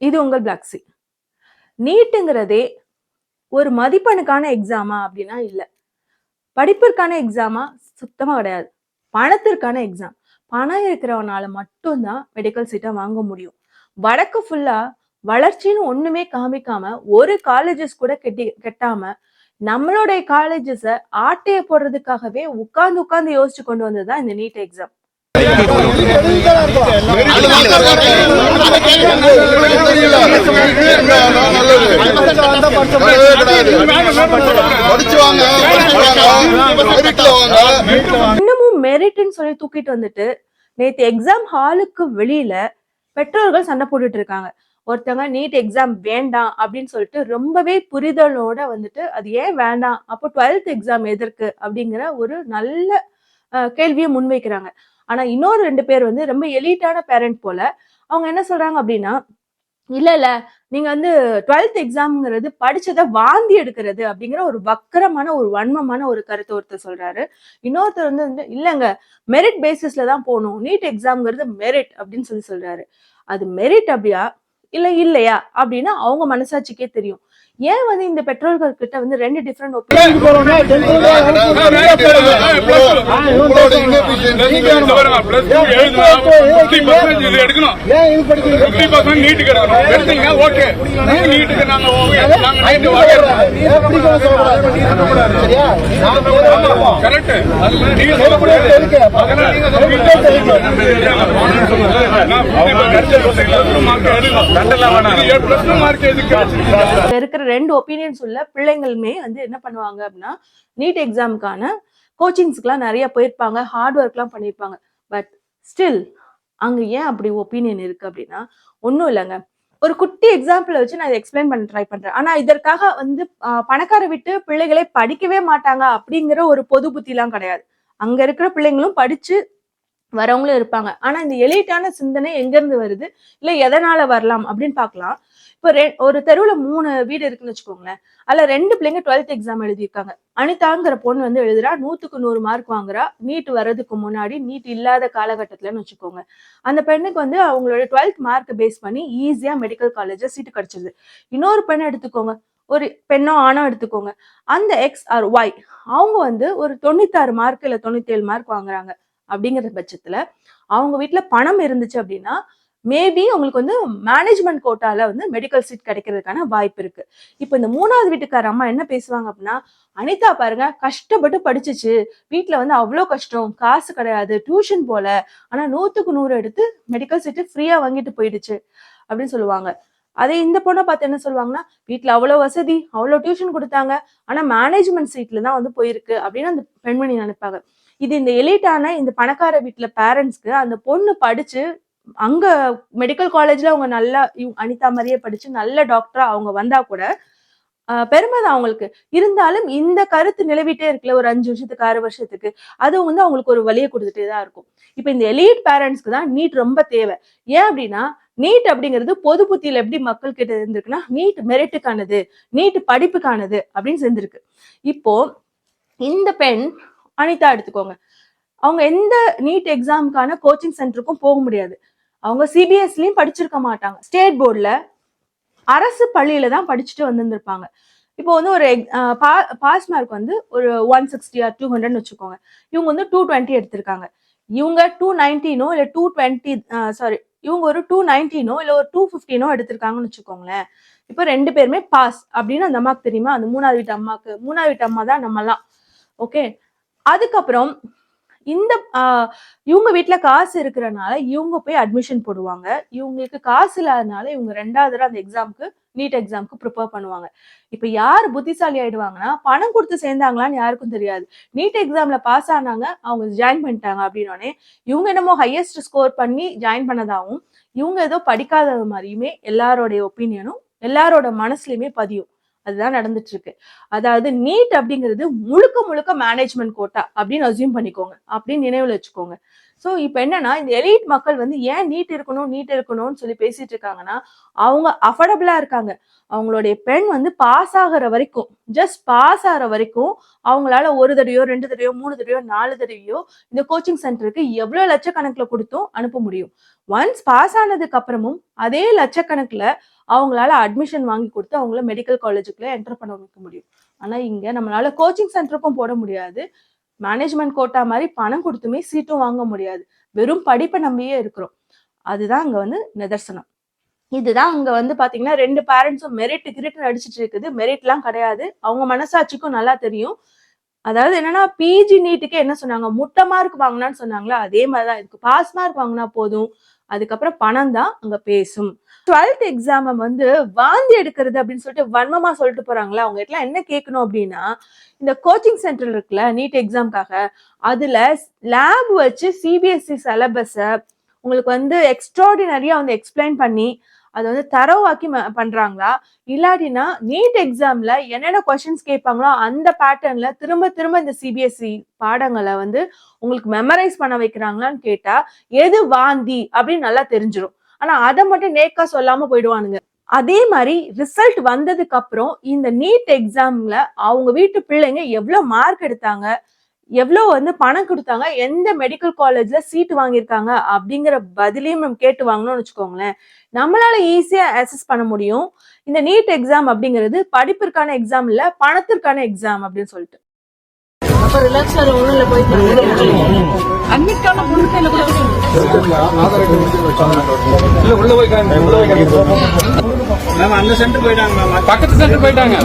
இது உங்கள் பிளாக்ஸி நீட்டுங்கிறதே ஒரு மதிப்பெண்ணுக்கான எக்ஸாமா அப்படின்னா இல்லை. படிப்பிற்கான எக்ஸாமா சுத்தமாக கிடையாது. பணத்திற்கான எக்ஸாம் பணம் இருக்கிறவனால மட்டும்தான் மெடிக்கல் சீட்டை வாங்க முடியும். வடக்கு ஃபுல்லாக வளர்ச்சின்னு ஒன்றுமே காமிக்காம ஒரு காலேஜஸ் கூட கெட்டி கெட்டாமல் நம்மளுடைய காலேஜஸை ஆட்டையை போடுறதுக்காகவே உட்காந்து உட்காந்து யோசிச்சு கொண்டு வந்தது தான் இந்த நீட் எக்ஸாம் இன்னமும் மெரிட்னு சொல்லி தூக்கிட்டு வந்துட்டு நேத்து எக்ஸாம் ஹாலுக்கு வெளியில பெற்றோர்கள் சண்டை போட்டுட்டு இருக்காங்க. ஒருத்தவங்க நீட் எக்ஸாம் வேண்டாம் அப்படின்னு சொல்லிட்டு ரொம்பவே புரிதலோட வந்துட்டு அது ஏன் வேண்டாம்? அப்போ டுவெல்த் எக்ஸாம் எதற்கு? அப்படிங்கிற ஒரு நல்ல கேள்வியை முன்வைக்கிறாங்க. ஆனா இன்னொரு ரெண்டு பேர் வந்து ரொம்ப எலீட்டான பேரண்ட் போல அவங்க என்ன சொல்றாங்க அப்படின்னா இல்ல இல்ல நீங்க வந்து டுவெல்த் எக்ஸாம்ங்கிறது படிச்சதை வாந்தி எடுக்கிறது அப்படிங்கிற ஒரு வக்கரமான ஒரு வன்மமான ஒரு கருத்தை ஒருத்தர் சொல்றாரு. இன்னொருத்தர் வந்து வந்து இல்லைங்க மெரிட் பேசிஸ்ல தான் போகணும். நீட் எக்ஸாம்ங்கிறது மெரிட் அப்படின்னு சொல்லி சொல்றாரு. அது மெரிட் அப்படியா? இல்ல இல்லையா? அப்படின்னு அவங்க மனசாட்சிக்கே தெரியும். ஏன் வந்து இந்த பெற்றோர்கள் கிட்ட வந்து ரெண்டு டிஃப்ரெண்ட் ஒப்பீனியன் உங்களோட inefficiency எடுக்கணும் ஏன் இது படிக்கிறீங்க? ஃபிஃப்டி பர்சன்ட் நீட்டுக்கு எடுக்கணும் எடுத்தீங்க ஓகே நீட்டுக்கு நாங்க okay. நாங்க நீ நீட்டு வாங்கிடுறோம் எப்படி கூட சொல்லக்கூடாது? சரியா? நான் சொல்றேன். கரெக்ட் அதுல நீங்க சொல்லக்கூடாது இருக்கு. அதனால நீங்க சொல்லுங்க. நான் 50% சொன்னீங்களா? ஒரு mark எடுக்கலாம். இது ஏழு plus mark எதுக்கு வச்சிருக்கீங்க? இருக்கிற ரெண்டு ஒப்பீனியன்ஸ் உள்ள பிள்ளைங்களுமே வந்து என்ன பண்ணுவாங்க அப்படின்னா நீட் எக்ஸாமுக்கான கோச்சிங்ஸ்க்குலாம் நிறைய போயிருப்பாங்க ஹார்ட் ஒர்க்லாம் பண்ணியிருப்பாங்க. பட் ஸ்டில் அங்க ஏன் அப்படி ஒப்பீனியன் இருக்கு அப்படின்னா ஒன்றும் இல்லைங்க. ஒரு குட்டி எக்ஸாம்பிள் வச்சு நான் எக்ஸ்பிளைன் பண்ண ட்ரை பண்றேன். ஆனா இதற்காக வந்து பணக்கார விட்டு பிள்ளைகளே படிக்கவே மாட்டாங்க அப்படிங்கிற ஒரு பொது புத்திலாம் கிடையாது. அங்க இருக்கிற பிள்ளைங்களும் படிச்சு வரவங்களும் இருப்பாங்க. ஆனா இந்த எலிட்டான சிந்தனை எங்க இருந்து வருது? இல்ல எதனால வரலாம்? அப்படின்னு பார்க்கலாம். இப்போ ரெ- ஒரு தெருவுல மூணு வீடு இருக்குன்னு வச்சுக்கோங்களேன். அதுல ரெண்டு பிள்ளைங்க டுவெல்த் எக்ஸாம் எழுதியிருக்காங்க. அனிதாங்கிற பொண்ணு வந்து எழுதுறா நூத்துக்கு நூறு மார்க் வாங்குறா. நீட் வர்றதுக்கு முன்னாடி நீட் இல்லாத காலகட்டத்துலன்னு வச்சுக்கோங்க. அந்த பெண்ணுக்கு வந்து அவங்களோட டுவெல்த் மார்க் பேஸ் பண்ணி ஈஸியா மெடிக்கல் காலேஜ்ல சீட்டு கிடைச்சிருது. இன்னொரு பெண்ணை எடுத்துக்கோங்க. ஒரு பெண்ணோ ஆணோ எடுத்துக்கோங்க. அந்த எக்ஸ் ஆர் ஒய் அவங்க வந்து ஒரு தொண்ணூத்தாறு மார்க் இல்ல தொண்ணூத்தேழு மார்க் வாங்குறாங்க. அப்படிங்கிற பட்சத்துல அவங்க வீட்டுல பணம் இருந்துச்சு அப்படின்னா மேபி உங்களுக்கு வந்து மேனேஜ்மெண்ட் கோட்டால வந்து மெடிக்கல் சீட் கிடைக்கிறதுக்கான வாய்ப்பு இருக்கு. இப்போ இந்த மூணாவது வீட்டுக்கார அம்மா என்ன பேசுவாங்க அப்படின்னா அனிதா பாருங்க கஷ்டப்பட்டு படிச்சுச்சு. வீட்டில் வந்து அவ்வளோ கஷ்டம். காசு கிடையாது. டியூஷன் போல. ஆனா நூத்துக்கு நூறு எடுத்து மெடிக்கல் சீட்டு ஃப்ரீயா வாங்கிட்டு போயிடுச்சு. அப்படின்னு சொல்லுவாங்க. அதே இந்த பொண்ணை பார்த்து என்ன சொல்லுவாங்கன்னா வீட்டில் அவ்வளோ வசதி அவ்வளோ டியூஷன் கொடுத்தாங்க. ஆனா மேனேஜ்மெண்ட் சீட்ல தான் வந்து போயிருக்கு. அப்படின்னு அந்த பெண்மணி நினைப்பாங்க. இது இந்த எலிட்டான இந்த பணக்கார வீட்டுல பேரண்ட்ஸ்க்கு அந்த பொண்ணு படிச்சு அங்க மெடிக்கல் காலேஜ்ல அவங்க நல்லா இவ்- அனிதா மாதிரியே படிச்சு நல்ல டாக்டரா அவங்க வந்தா கூட ஆஹ் பெருமை தான் அவங்களுக்கு. இருந்தாலும் இந்த கருத்து நிலவிட்டே இருக்குல்ல ஒரு அஞ்சு வருஷத்துக்கு ஆறு வருஷத்துக்கு அது வந்து அவங்களுக்கு ஒரு வழியை கொடுத்துட்டே தான் இருக்கும். இப்போ இந்த எலீட் பேரண்ட்ஸ்க்கு தான் நீட் ரொம்ப தேவை. ஏன் அப்படின்னா நீட் அப்படிங்கிறது பொது புத்தியில எப்படி மக்கள் கிட்ட இருந்திருக்குன்னா நீட் மெரிட்டுக்கானது நீட் படிப்புக்கானது அப்படின்னு சேர்ந்திருக்கு இப்போ இந்த பெண் அனிதா எடுத்துக்கோங்க. அவங்க எந்த நீட் எக்ஸாமுக்கான கோச்சிங் சென்டருக்கும் போக முடியாது. அவங்க சிபிஎஸ்லயும் படிச்சிருக்க மாட்டாங்க. ஸ்டேட் போர்டில் அரசு பள்ளியில தான் படிச்சுட்டு வந்திருந்திருப்பாங்க. இப்போ வந்து ஒரு பாஸ் மார்க் வந்து ஒரு ஒன் சிக்ஸ்டி ஆர் டூ ஹண்ட்ரட்னு வச்சுக்கோங்க. இவங்க வந்து டூ டுவெண்ட்டி எடுத்திருக்காங்க. இவங்க டூ நைன்டீனோ இல்லை டூ டுவெண்ட்டி சாரி இவங்க ஒரு டூ நைன்டீனோ இல்லை ஒரு டூ ஃபிஃப்டீனோ எடுத்திருக்காங்கன்னு வச்சுக்கோங்களேன். இப்போ ரெண்டு பேருமே பாஸ் அப்படின்னு அந்த அம்மாவுக்கு தெரியுமா? அந்த மூணாவது வீட்டு அம்மாவுக்கு மூணாவது வீட்டு அம்மா தான் நம்மலாம். ஓகே அதுக்கப்புறம் இந்த இவங்க வீட்டில் காசு இருக்கிறனால இவங்க போய் அட்மிஷன் போடுவாங்க. இவங்களுக்கு காசு இல்லாதனால இவங்க ரெண்டாவது தடவை அந்த எக்ஸாமுக்கு நீட் எக்ஸாமுக்கு ப்ரிப்பேர் பண்ணுவாங்க. இப்ப யார் புத்திசாலி ஆயிடுவாங்கன்னா பணம் கொடுத்து சேர்ந்தாங்களான்னு யாருக்கும் தெரியாது. நீட் எக்ஸாம்ல பாஸ் ஆனாங்க அவங்க ஜாயின் பண்ணிட்டாங்க அப்படின்னோடனே இவங்க என்னமோ ஹையஸ்ட் ஸ்கோர் பண்ணி ஜாயின் பண்ணதாகவும் இவங்க ஏதோ படிக்காத மாதிரியுமே எல்லாரோடைய ஒப்பீனியனும் எல்லாரோட மனசுலயுமே பதியும். அதுதான் நடந்துட்டு இருக்கு அதாவது நீட் அப்படிங்கிறது முழுக்க முழுக்க மேனேஜ்மெண்ட் கோட்டா அப்படின்னு அசியூம் பண்ணிக்கோங்க. அப்படின்னு நினைவில் வச்சுக்கோங்க. ஸோ இப்போ என்னன்னா இந்த எலிட் மக்கள் வந்து ஏன் நீட் இருக்கணும் நீட் இருக்கணும்னு சொல்லி பேசிட்டு இருக்காங்கன்னா அவங்க அஃபர்டபுளா இருக்காங்க. அவங்களுடைய பெண் வந்து பாஸ் ஆகுற வரைக்கும் ஜஸ்ட் பாஸ் ஆகிற வரைக்கும் அவங்களால ஒரு தடவையோ ரெண்டு தடவையோ மூணு தடவையோ நாலு தடவையோ இந்த கோச்சிங் சென்டருக்கு எவ்வளோ லட்சக்கணக்கில் கொடுத்தும் அனுப்ப முடியும். ஒன்ஸ் பாஸ் ஆனதுக்கு அப்புறமும் அதே லட்சக்கணக்கில் அவங்களால அட்மிஷன் வாங்கி கொடுத்து அவங்கள மெடிக்கல் காலேஜுக்குள்ளே என்டர் பண்ண வைக்க முடியும். ஆனால் இங்கே நம்மளால கோச்சிங் சென்டருக்கும் போட முடியாது. மேனேஜ்மெண்ட் கோட்டா மாதிரி பணம் கொடுத்துமே சீட்டும் வாங்க முடியாது. வெறும் படிப்பை நம்பியே இருக்கிறோம். அதுதான் அங்கே வந்து நிதர்சனம். இதுதான் அங்க வந்து பாத்தீங்கன்னா ரெண்டு பேரண்ட்ஸும் மெரிட் கிரிட்டு அடிச்சிட்டு இருக்குது. மெரிட்லாம் கிடையாது. அவங்க மனசாட்சிக்கும் நல்லா தெரியும். அதாவது என்னன்னா பிஜி நீட்டுக்கு என்ன சொன்னாங்க? முட்டை மார்க் வாங்கினான்னு சொன்னாங்களா? அதே மாதிரிதான். இதுக்கு பாஸ் மார்க் வாங்கினா போதும். அதுக்கப்புறம் பணம் தான் அங்க பேசும். டுவெல்த் எக்ஸாமை வந்து வாந்தி எடுக்கிறது அப்படின்னு சொல்லிட்டு வன்மமாக சொல்லிட்டு போகிறாங்களா அவங்க எல்லாம் என்ன கேட்கணும் அப்படின்னா இந்த கோச்சிங் சென்டர் இருக்குல்ல நீட் எக்ஸாம்க்காக அதில் லேப் வச்சு சிபிஎஸ்சி சிலபஸை உங்களுக்கு வந்து எக்ஸ்ட்ராடினரியா வந்து எக்ஸ்பிளைன் பண்ணி அதை வந்து தரவாக்கி பண்ணுறாங்களா பண்றாங்களா? இல்லாட்டினா நீட் எக்ஸாம்ல என்னென்ன கொஷின்ஸ் கேட்பாங்களோ அந்த பேட்டர்ன்ல திரும்ப திரும்ப இந்த சிபிஎஸ்சி பாடங்களை வந்து உங்களுக்கு மெமரைஸ் பண்ண வைக்கிறாங்களான்னு கேட்டா எது வாந்தி அப்படின்னு நல்லா தெரிஞ்சிடும் ஆனா அதை மட்டும் நேக்கா சொல்லாம போயிடுவானுங்க. அதே மாதிரி ரிசல்ட் வந்ததுக்கு அப்புறம் இந்த நீட் எக்ஸாம்ல அவங்க வீட்டு பிள்ளைங்க எவ்வளவு மார்க் எடுத்தாங்க எவ்வளோ வந்து பணம் கொடுத்தாங்க எந்த மெடிக்கல் காலேஜில் சீட் வாங்கியிருக்காங்க அப்படிங்கிற பதிலையும் நம்ம கேட்டு வாங்கணும்னு வச்சுக்கோங்களேன். நம்மளால ஈஸியாக அசஸ் பண்ண முடியும். இந்த நீட் எக்ஸாம் அப்படிங்கிறது படிப்பிற்கான எக்ஸாம் இல்லை பணத்திற்கான எக்ஸாம் அப்படின்னு சொல்லிட்டு. அப்ப ரிலாக்ஸ் ஆகிற ஒண்ணுல போயிட்டு கார்டு முன்னுக்கு என்ன கூட இல்ல உள்ள போய் உள்ள போய் அந்த சென்டர் போயிட்டாங்க மேம். பக்கத்து சென்டர் போயிட்டாங்க.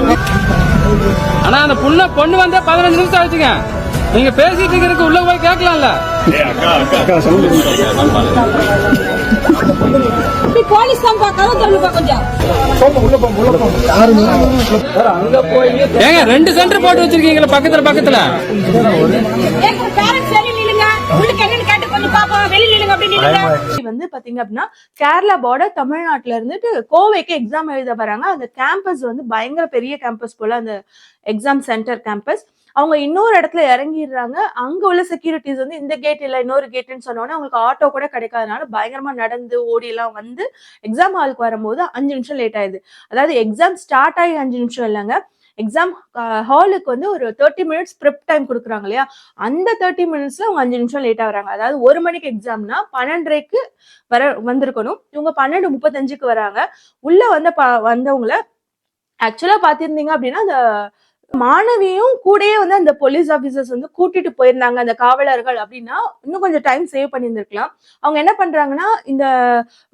ஆனா அந்த புள்ள பொண்ணு வந்தா பதினஞ்சு நிமிஷம் ஆச்சுங்க நீங்க பேசிட்டு இருக்கிறதுக்கு உள்ள போய் கேட்கலாம்ல. போலீஸ் தான் பார்க்காத தள்ளுப்பா கொஞ்சம். ஏங்க ரெண்டு சென்டர் போட்டு வச்சிருக்கீங்களா பக்கத்துல பக்கத்துல. வந்து பாத்தீங்க அப்படின்னா கேரளா பார்டர் தமிழ்நாட்டுல இருந்துட்டு கோவைக்கு எக்ஸாம் எழுத வராங்க. அந்த கேம்பஸ் வந்து பயங்கர பெரிய கேம்பஸ் போல அந்த எக்ஸாம் சென்டர் கேம்பஸ் அவங்க இன்னொரு இடத்துல இறங்கிடுறாங்க. அங்க உள்ள செக்யூரிட்டிஸ் வந்து இந்த கேட் இல்லை இன்னொரு கேட்டுன்னு சொன்னோன்னே அவங்களுக்கு ஆட்டோ கூட கிடைக்காதனால பயங்கரமா நடந்து ஓடி எல்லாம் வந்து எக்ஸாம் ஹாலுக்கு வரும்போது அஞ்சு நிமிஷம் லேட் ஆயிடுது. அதாவது எக்ஸாம் ஸ்டார்ட் ஆகி அஞ்சு நிமிஷம் இல்லைங்க. எக்ஸாம் ஹாலுக்கு வந்து ஒரு தேர்ட்டி மினிட்ஸ் ப்ரிப் டைம் கொடுக்குறாங்க இல்லையா? அந்த தேர்ட்டி மினிட்ஸ்ல அவங்க அஞ்சு நிமிஷம் லேட்டாக வராங்க. அதாவது ஒரு மணிக்கு எக்ஸாம்னா பன்னெண்டரைக்கு வர வந்திருக்கணும். இவங்க பன்னெண்டு முப்பத்தஞ்சுக்கு வராங்க. உள்ள வந்த ப- வந்தவங்கள ஆக்சுவலா பாத்திருந்தீங்க அப்படின்னா அந்த மாணவியும் கூடயே வந்து அந்த போலீஸ் ஆபீசர்ஸ் வந்து கூட்டிட்டு போயிருந்தாங்க அந்த காவலர்கள் அப்படின்னா இன்னும் கொஞ்சம் டைம் சேவ் பண்ணியிருந்திருக்கலாம். அவங்க என்ன பண்றாங்கன்னா இந்த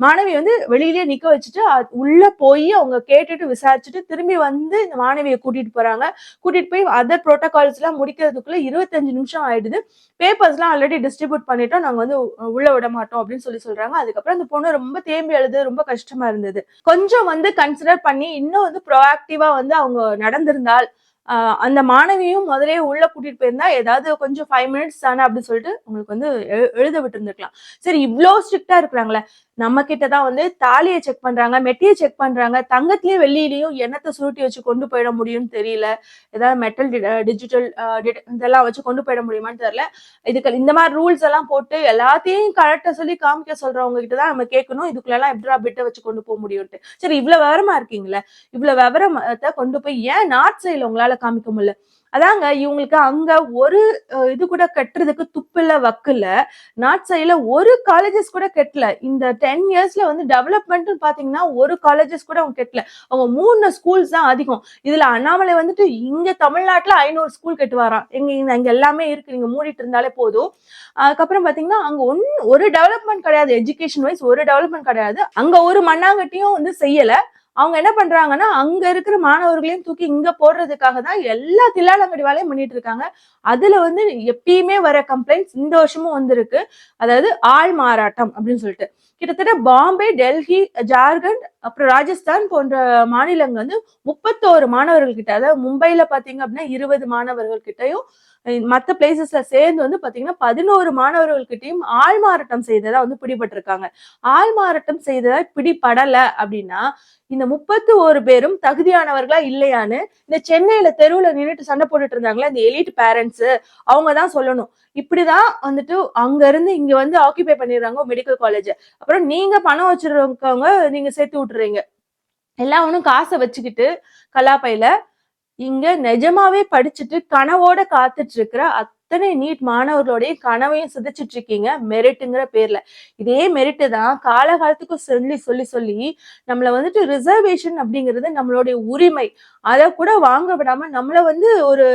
மாணவி வந்து வெளியிலேயே நிக்க வச்சுட்டு உள்ள போய் அவங்க கேட்டுட்டு விசாரிச்சுட்டு திரும்பி வந்து இந்த மாணவியை கூட்டிட்டு போறாங்க. கூட்டிட்டு போய் அதர் ப்ரோட்டோகால்ஸ் எல்லாம் முடிக்கிறதுக்குள்ள இருபத்தஞ்சு நிமிஷம் ஆயிடுது. பேப்பர்ஸ் எல்லாம் ஆல்ரெடி டிஸ்ட்ரிபியூட் பண்ணிட்டோம். நாங்க வந்து உள்ள விட மாட்டோம் அப்படின்னு சொல்லி சொல்றாங்க. அதுக்கப்புறம் அந்த பொண்ணு ரொம்ப தேம்பி அழுது ரொம்ப கஷ்டமா இருந்தது. கொஞ்சம் வந்து கன்சிடர் பண்ணி இன்னும் வந்து ப்ரோஆக்டிவா வந்து அவங்க நடந்திருந்தால் அந்த மாணவியும் முதலே உள்ள கூட்டிட்டு போயிருந்தா ஏதாவது கொஞ்சம் ஃபைவ் மினிட்ஸ் தானே அப்படின்னு சொல்லிட்டு உங்களுக்கு வந்து எழுத எழுத விட்டுருந்துருக்கலாம். சரி இவ்வளோ ஸ்ட்ரிக்டா இருக்கிறாங்களே. நம்ம கிட்ட தான் வந்து தாலியை செக் பண்றாங்க மெட்டியை செக் பண்றாங்க. தங்கத்திலயும் வெள்ளியிலையும் எண்ணத்தை சுருட்டி வச்சு கொண்டு போயிட முடியும்னு தெரியல. ஏதாவது மெட்டல் டிஜிட்டல் இதெல்லாம் வச்சு கொண்டு போயிட முடியுமான்னு தெரியல. இதுக்கு இந்த மாதிரி ரூல்ஸ் எல்லாம் போட்டு எல்லாத்தையும் கரெக்டா சொல்லி காமிக்க சொல்றவங்க கிட்ட தான் நம்ம கேட்கணும். இதுக்குள்ள எல்லாம் எப்படா பிட்டை வச்சு கொண்டு போக முடியும்ட்டு சரி இவ்வளவு விவரமா இருக்கீங்களே? இவ்வளவு விவரத்தை கொண்டு போய் ஏன் நார்த் சைடுல உங்களால காமிக்க முடியல? அதாங்க இவங்களுக்கு அங்க ஒரு இது கூட கட்டுறதுக்கு துப்பில்ல வக்குல நார்த் சைட்ல ஒரு காலேஜஸ் கூட கட்டல. இந்த டென் இயர்ஸ்ல வந்து டெவலப்மெண்ட் பாத்தீங்கன்னா ஒரு காலேஜஸ் கூட அவங்க கட்டல. அவங்க மூணு ஸ்கூல்ஸ் தான் அதிகம். இதுல அண்ணாமலை வந்துட்டு இங்க தமிழ்நாட்டுல ஐநூறு ஸ்கூல் கட்டுவாராம். எங்க இங்க எல்லாமே இருக்கு. நீங்க மூடிட்டு இருந்தாலே போதும். அதுக்கப்புறம் பாத்தீங்கன்னா அங்க ஒன் ஒரு டெவலப்மெண்ட் கிடையாது. எஜுகேஷன் வைஸ் ஒரு டெவலப்மெண்ட் கிடையாது. அங்க ஒரு மண்ணாங்கட்டியும் வந்து செய்யல. அவங்க என்ன பண்றாங்கன்னா அங்க இருக்கிற மாணவர்களையும் தூக்கி இங்க போடுறதுக்காக தான் எல்லா தில்லாலங்கடி வேலையும் பண்ணிட்டு இருக்காங்க. அதுல வந்து எப்பயுமே வர கம்ப்ளைண்ட்ஸ் இந்த வருஷமும் வந்திருக்கு. அதாவது ஆள் மாறாட்டம் அப்படின்னு சொல்லிட்டு. கிட்டத்தட்ட பாம்பே டெல்லி ஜார்க்கண்ட் அப்புறம் ராஜஸ்தான் போன்ற மாநிலங்கள் வந்து முப்பத்தோரு மாணவர்கள் கிட்ட அதாவது மும்பைல பாத்தீங்க அப்படின்னா இருபது மாணவர்கள் கிட்டயும் மற்ற பிளேசஸ்ல சேர்ந்து வந்து பாத்தீங்கன்னா பதினோரு மாணவர்கள்கிட்டையும் ஆள்மாறாட்டம் ஆள் மாறாட்டம் செய்ததா வந்து பிடிபட்டிருக்காங்க. ஆள் மாறாட்டம் செய்ததா பிடிபடல அப்படின்னா இந்த முப்பத்தி ஒரு பேரும் தகுதியானவர்களா இல்லையான்னு இந்த சென்னையில தெருவுல நின்றுட்டு சண்டை போட்டுட்டு இருந்தாங்களே இந்த எலிட் பேரண்ட்ஸ் அவங்க தான் சொல்லணும். இப்படிதான் வந்துட்டு அங்க இருந்து இங்க வந்து ஆக்கிபை பண்ணிடுறாங்க மெடிக்கல் காலேஜ் அப்புறம் நீங்க பணம் வச்சிருக்கவங்க நீங்க சேர்த்து விட்டுறீங்க. எல்லா ஒன்றும் காசை வச்சுக்கிட்டு கலாப்பையில இங்க நிஜமாவே படிச்சுட்டு கனவோட காத்துட்டு இருக்கிற அத்தனை நீட் மாணவர்களுடைய கனவையும் சிதைச்சிட்டு இருக்கீங்க மெரிட்டுங்கிற பேர்ல. இதே மெரிட்டு தான் காலகாலத்துக்கும் சொல்லி சொல்லி சொல்லி நம்மள வந்துட்டு ரிசர்வேஷன் அப்படிங்கிறது நம்மளுடைய உரிமை. அதை கூட வாங்க விடாம நம்மளை வந்து ஒரு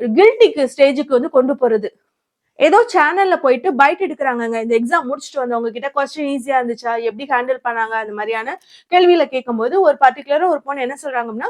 கில்ட்டிக்கு ஸ்டேஜுக்கு வந்து கொண்டு போறது. ஏதோ சேனல்ல போயிட்டு பைட் எடுக்கிறாங்கங்க. இந்த எக்ஸாம் முடிச்சுட்டு வந்தவங்க கிட்ட கொஸ்டின் ஈஸியா இருந்துச்சா? எப்படி ஹேண்டில் பண்ணாங்க? அந்த மாதிரியான கேள்வியில கேட்கும்போது ஒரு பர்டிகுலரா ஒரு பொண்ணு என்ன சொல்றாங்கன்னா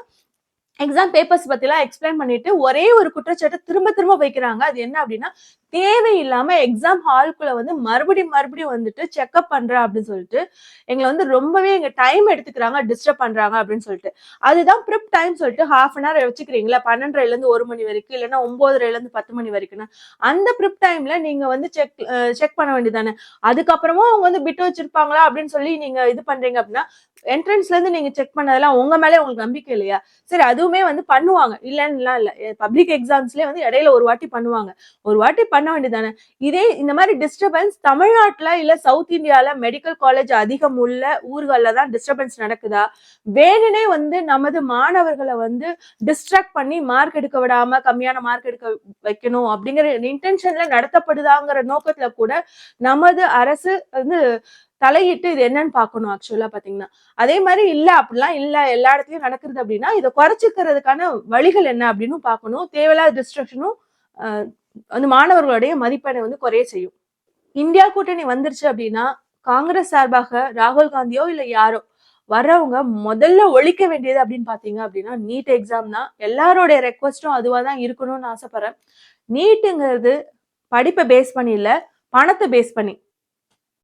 எக்ஸாம் பேப்பர்ஸ் பத்திலாம் எக்ஸ்பிளைன் பண்ணிட்டு ஒரே ஒரு குற்றச்சாட்டை திரும்ப திரும்ப வைக்கிறாங்க. அது என்ன அப்படின்னா தேவையில்லாம எக்ஸாம் ஹால்குள்ள வந்து மறுபடியும் மறுபடியும் வந்துட்டு செக்அப் பண்றேன் அப்படின்னு சொல்லிட்டு எங்களை வந்து ரொம்பவே எங்க டைம் எடுத்துக்கிறாங்க டிஸ்டர்ப் பண்றாங்க அப்படின்னு சொல்லிட்டு. அதுதான் ப்ரிப் டைம் சொல்லிட்டு ஹாஃப் அன் ஹவர் வச்சுக்கிறீங்களா பன்னெண்டரைல இருந்து ஒரு மணி வரைக்கும் இல்லைன்னா ஒன்பதரைல இருந்து பத்து மணி வரைக்கும்னா அந்த ப்ரிப் டைம்ல நீங்க வந்து செக் செக் பண்ண வேண்டியதானே அதுக்கப்புறமும் அவங்க வந்து பிட்டு வச்சிருப்பாங்களா அப்படின்னு சொல்லி நீங்க இது பண்றீங்க அப்படின்னா என்ட்ரன்ஸ்ல இருந்து நீங்க செக் பண்ணதெல்லாம் உங்க மேலே உங்களுக்கு நம்பிக்கை இல்லையா? சரி அதுவுமே வந்து பண்ணுவாங்க. இல்லைன்னுலாம் இல்ல. பப்ளிக் எக்ஸாம்ஸ்லயே வந்து இடையில ஒரு வாட்டி பண்ணுவாங்க. ஒரு வாட்டி பண்ண வேண்டியதானே இதே இந்த மாதிரி டிஸ்டர்பன்ஸ் தமிழ்நாட்டில் இல்ல சவுத் இந்தியாவில் மெடிக்கல் காலேஜ் அதிகம் உள்ள ஊர்களில் தான் டிஸ்டர்பன்ஸ் நடக்குதா? வேணுனே வந்து நமது மாணவர்களை வந்து டிஸ்ட்ராக்ட் பண்ணி மார்க் எடுக்க விடாம கம்மியான மார்க் எடுக்க வைக்கணும் அப்படிங்கிற இன்டென்ஷன்ல நடத்தப்படுதாங்கிற நோக்கத்துல கூட நமது அரசு வந்து தலையிட்டு இது என்னன்னு பார்க்கணும் ஆக்சுவலா பாத்தீங்கன்னா அதே மாதிரி இல்ல அப்படிலாம் இல்ல எல்லா இடத்துலயும் நடக்குது அப்படின்னா இதை குறைச்சிக்கிறதுக்கான வழிகள் என்ன அப்படின்னு பார்க்கணும். தேவையில்லாத டிஸ்ட்ரக்ஷனும் வந்து மாணவர்களுடைய மதிப்பெண்ணை வந்து குறைய செய்யும். இந்தியா கூட்டணி வந்துருச்சு அப்படின்னா காங்கிரஸ் சார்பாக ராகுல் காந்தியோ இல்ல யாரோ வர்றவங்க முதல்ல ஒழிக்க வேண்டியது அப்படின்னு பாத்தீங்க அப்படின்னா நீட் எக்ஸாம் தான். எல்லாரோடைய ரெக்வஸ்டும் அதுவா தான் இருக்கணும்னு ஆசைப்படுறேன். நீட்டுங்கிறது படிப்பை பேஸ் பண்ணி இல்ல பணத்தை பேஸ் பண்ணி